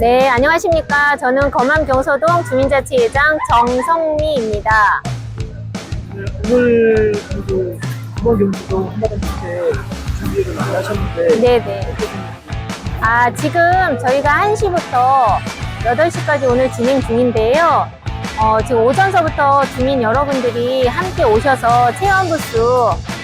네, 안녕하십니까. 저는 검암 경서동 주민자치회장 정성미입니다. 네, 오늘 그 구멍경기도 한마당 축제 준비를 하셨는데 네네. 아, 지금 저희가 1시부터 8시까지 오늘 진행 중인데요. 어, 지금 오전서부터 주민 여러분들이 함께 오셔서 체험 부스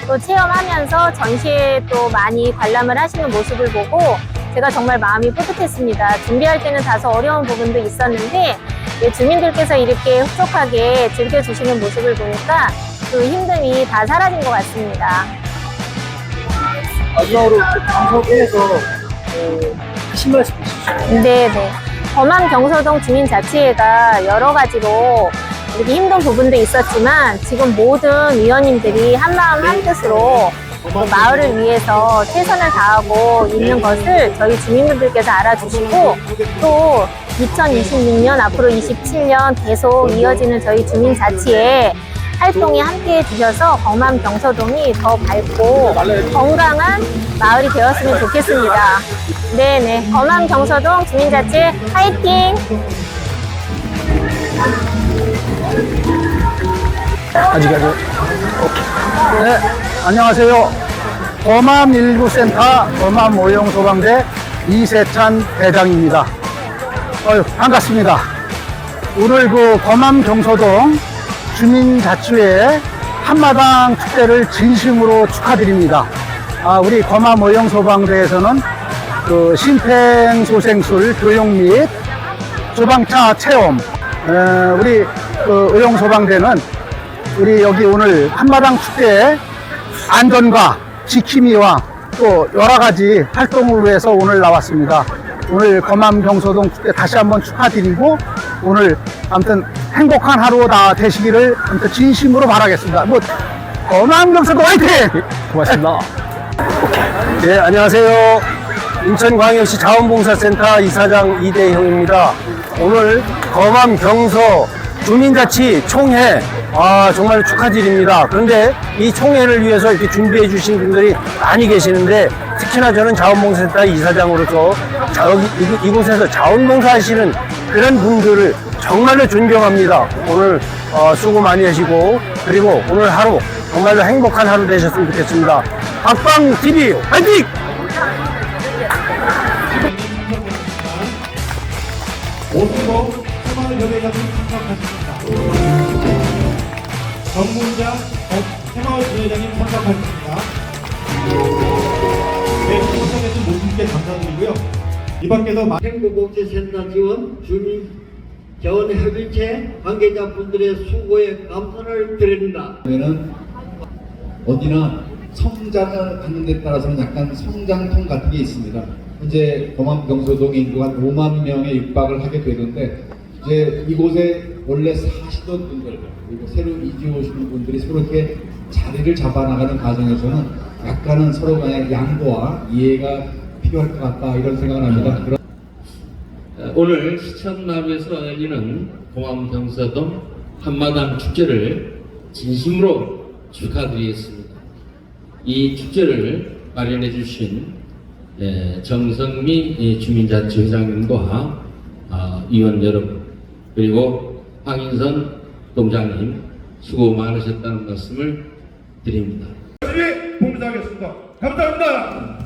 또 체험하면서 전시회 또 많이 관람을 하시는 모습을 보고 제가 정말 마음이 뿌듯했습니다. 준비할 때는 다소 어려운 부분도 있었는데 예, 주민들께서 이렇게 흡족하게 즐겨주시는 모습을 보니까 그 힘듦이 다 사라진 것 같습니다. 마지막으로 그 방송 통해서 어, 하신 말씀 있으시죠? 네네. 범암 경서동 주민자치회가 여러 가지로 이렇게 힘든 부분도 있었지만 지금 모든 위원님들이 한마음 한뜻으로 그 마을을 위해서 최선을 다하고 있는 것을 저희 주민분들께서 알아주시고 또 2026년 앞으로 27년 계속 이어지는 저희 주민자치회 활동에 함께 해 주셔서 범암 경서동이 더 밝고 건강한 마을이 되었으면 좋겠습니다. 네네. 범암 경서동 주민자치 화이팅! 아직까지. 네, 안녕하세요. 범암 19센터 범암 모형 소방대 이세찬 대장입니다. 어휴, 반갑습니다. 오늘 그 범암 경서동 주민자치회 한마당 축제를 진심으로 축하드립니다. 아, 우리 범암 모형 소방대에서는 그 심폐소생술 교육 및 소방차 체험, 에, 우리 그 의용소방대는 우리 여기 오늘 한마당 축제 안전과 지킴이와 또 여러 가지 활동을 위해서 오늘 나왔습니다. 오늘 검암 경서동 축제 다시 한번 축하드리고 오늘 아무튼 행복한 하루 다 되시기를 아무튼 진심으로 바라겠습니다. 뭐 검암 경서동 화이팅! 고맙습니다. 네, 안녕하세요. 인천광역시 자원봉사센터 이사장 이대형입니다. 오늘 검암 경서 주민자치 총회 아, 정말 축하드립니다. 그런데 이 총회를 위해서 이렇게 준비해 주신 분들이 많이 계시는데 특히나 저는 자원봉사센터 이사장으로서 자, 여기 이- 이곳에서 자원봉사 하시는 그런 분들을 정말로 존경합니다. 오늘 어, 수고 많이 하시고 그리고 오늘 하루 정말로 행복한 하루 되셨으면 좋겠습니다. 박방 TV 화이팅! 오수도 새마을협의회장님 참석하십니다. 정문장 새마을협의회장님 참석하십니다. 네, 참석해주신 모든 분께 감사드리고요. 이 밖에도 행복복지센터 지원 주민 재원 협의체 관계자분들의 수고에 감사를 드립니다. 그러면은 어디나 성장을 갖는 데 따라서는 약간 성장통 같은 게 있습니다. 현재 범암 경서동 인구가 한 5만 명에 육박을 하게 되는데 이제 이곳에 원래 사시던 분들 그리고 새로 이주 오시는 분들이 서로 이렇게 자리를 잡아나가는 과정에서는 약간은 서로 간의 양보와 이해가 필요할 것 같다 이런 생각을 합니다. 그런 오늘 시청마루에서 열리는 공암 경서동 한마당 축제를 진심으로 축하드리겠습니다. 이 축제를 마련해 주신 예, 정성미 예, 주민자치회장님과 아, 위원 여러분 그리고 황인선 동장님 수고 많으셨다는 말씀을 드립니다. 열심히 봉사하겠습니다. 감사합니다.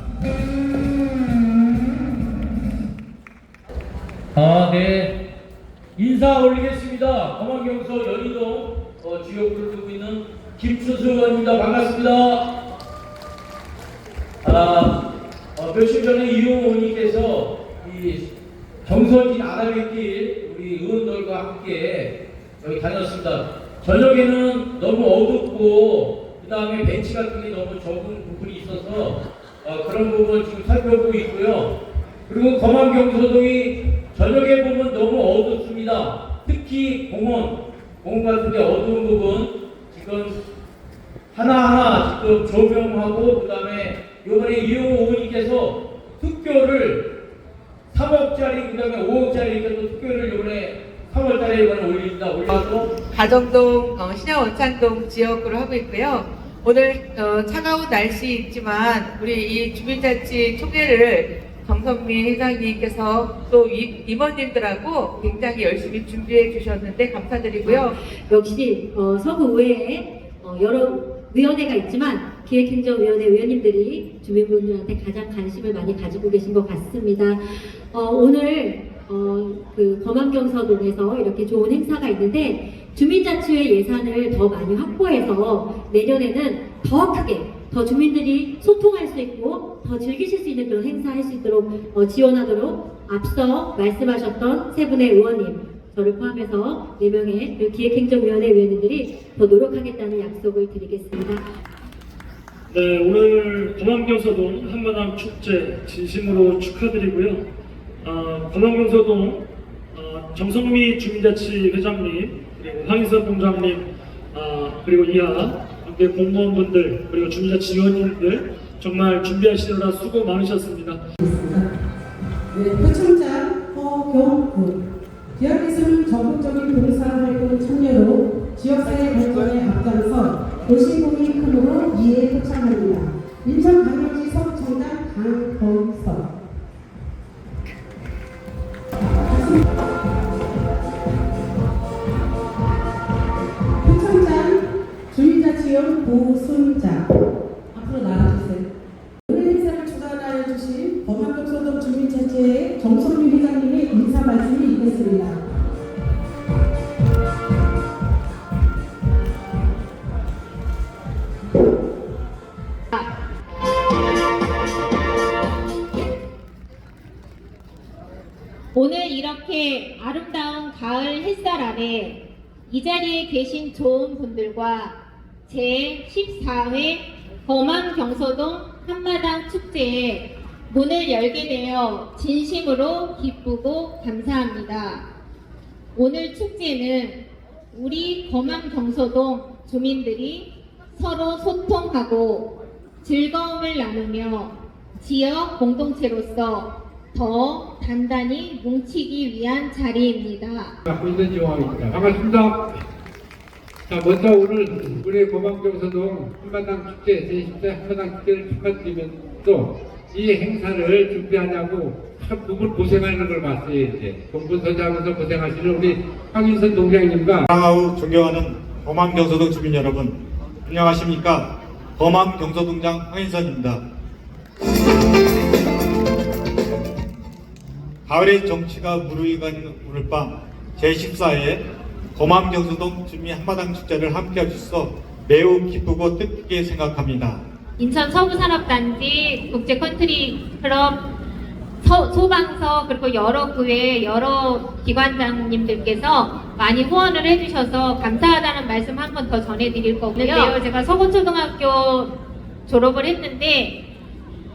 아, 네. 인사 올리겠습니다. 검안경서 연희동 어, 지역구를 두고 있는 김수수 의원입니다. 반갑습니다. 아, 어, 며칠 전에 이용 의원님께서 이 정선진 아라뱃길 우리 의원들과 함께 여기 다녔습니다. 저녁에는 너무 어둡고 그 다음에 벤치 같은 게 너무 적은 부분이 있어서 어, 그런 부분 지금 살펴보고 있고요. 그리고 검암경서동이 저녁에 보면 너무 어둡습니다. 특히 공원, 공원 같은 데 어두운 부분 지금 하나하나 지금 조명하고 그 다음에 이번에 이용호 의원님께서 특교를 3억짜리 그 다음에 5억짜리 이렇게 또 특교를 이번에 3월달에 이번에 올립니다. 올려서 가정동, 어, 신양 원창동 지역으로 하고 있고요. 오늘 어, 차가운 날씨 있지만 우리 이 주민자치 총회를 정성민 회장님께서 또 이- 임원님들하고 굉장히 열심히 준비해 주셨는데 감사드리고요. 역시 어, 서구의회에 어, 여러 위원회가 있지만 기획행정위원회 위원님들이 주민분들한테 가장 관심을 많이 가지고 계신 것 같습니다. 어, 오늘 어, 그 검암경서동에서 이렇게 좋은 행사가 있는데 주민자치회 예산을 더 많이 확보해서 내년에는 더 크게 더 주민들이 소통할 수 있고 더 즐기실 수 있는 그런 행사 할 수 있도록 어, 지원하도록 앞서 말씀하셨던 세 분의 의원님 저를 포함해서 4명의 그리고 기획행정위원회 위원님들이 더 노력하겠다는 약속을 드리겠습니다. 네, 오늘 검암경서동 한마당 축제 진심으로 축하드리고요. 어, 검암경서동 어, 정성미 주민자치 회장님, 그리고 황인섭 본장님, 어, 그리고 이하 함께 공무원분들, 그리고 주민자치 위원님들 정말 준비하시느라 수고 많으셨습니다. 네, 표창장 허경훈 지역에서는 적극적인 봉사활동 참여로 지역사회 발전에 앞장서 도시공인 큰으로 이에 표창합니다. 인천광역시 서구청장 강범석 표창장 주민자치위원 고순자 앞으로 나와주세요. 오늘 행사를 주관하여 주신 범안동소동 주민자치회 정성민 회장님의 인사 말씀이 있겠습니다. 오늘 이렇게 아름다운 가을 햇살 아래 이 자리에 계신 좋은 분들과 제 14회 범암 경서동 한마당 축제에 문을 열게 되어 진심으로 기쁘고 감사합니다. 오늘 축제는 우리 범암 경서동 주민들이 서로 소통하고 즐거움을 나누며 지역 공동체로서 더 단단히 뭉치기 위한 자리입니다. 갖고 있는 지원입니다. 반갑습니다. 자, 먼저 오늘 우리 고방경서동 한마당 축제 제10대 한마당 축제를 축하드리면서 이 행사를 준비하냐고 참 부분 고생하는 걸 봤어요 이제 공분서장하면서 고생하시는 우리 황인선 동장님과 사랑하고 존경하는 범암경서동 주민 여러분 안녕하십니까 범암경서동장 황인선입니다 가을의 정치가 무르익은 오늘 밤 제14회 범암경서동 주민 한마당 축제를 함께 하셔서 매우 기쁘고 뜻깊게 생각합니다 인천 서부산업단지 국제 컨트리 클럽 서- 소방서 그리고 여러 구의 여러 기관장님들께서 많이 후원을 해주셔서 감사하다는 말씀 한 번 더 전해드릴 거고요. 제가 서구초등학교 졸업을 했는데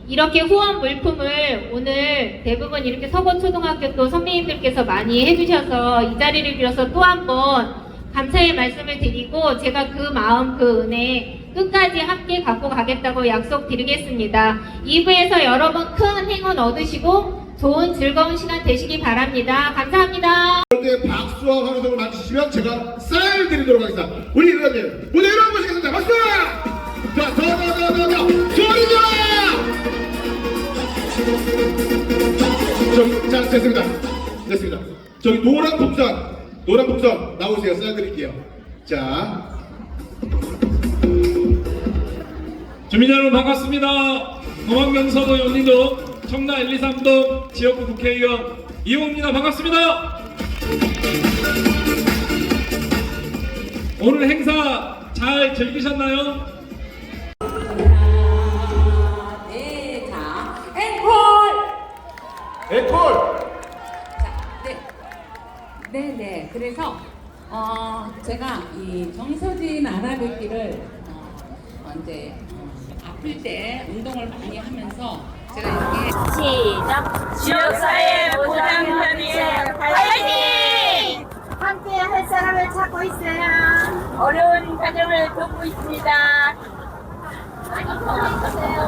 이렇게 후원 물품을 오늘 대부분 이렇게 서구초등학교 또 선배님들께서 많이 해주셔서 이 자리를 빌어서 또 한 번 감사의 말씀을 드리고 제가 그 마음 그 은혜 끝까지 함께 갖고 가겠다고 약속드리겠습니다. 2부에서 여러분 큰 행운 얻으시고 좋은 즐거운 시간 되시기 바랍니다. 감사합니다. 때 박수와 환호성을 맞추시면 제가 쌀 드리도록 하겠습니다 우리 의원님 무대 일어나 됐습니다. 됐습니다. 저기 노란 풍선, 노란 풍선 나오세요. 쏴드릴게요. 자, 주민 여러분 반갑습니다. 동안명서도 연리동 청라 1, 2, 3동 지역구 국회의원 이호입니다. 반갑습니다. 오늘 행사 잘 즐기셨나요? 네, 자, 앵콜! 에콜! 그래서, 어, 제가 이 정서진 알아뵙기를, 어, 이제, 어, 아플 때 운동을 많이 하면서 제가 이렇게 시작! 지역사회 보장편의 화이팅! 함께 할 사람을 찾고 있어요. 어려운 가정을 돕고 있습니다. 많이 도와주세요.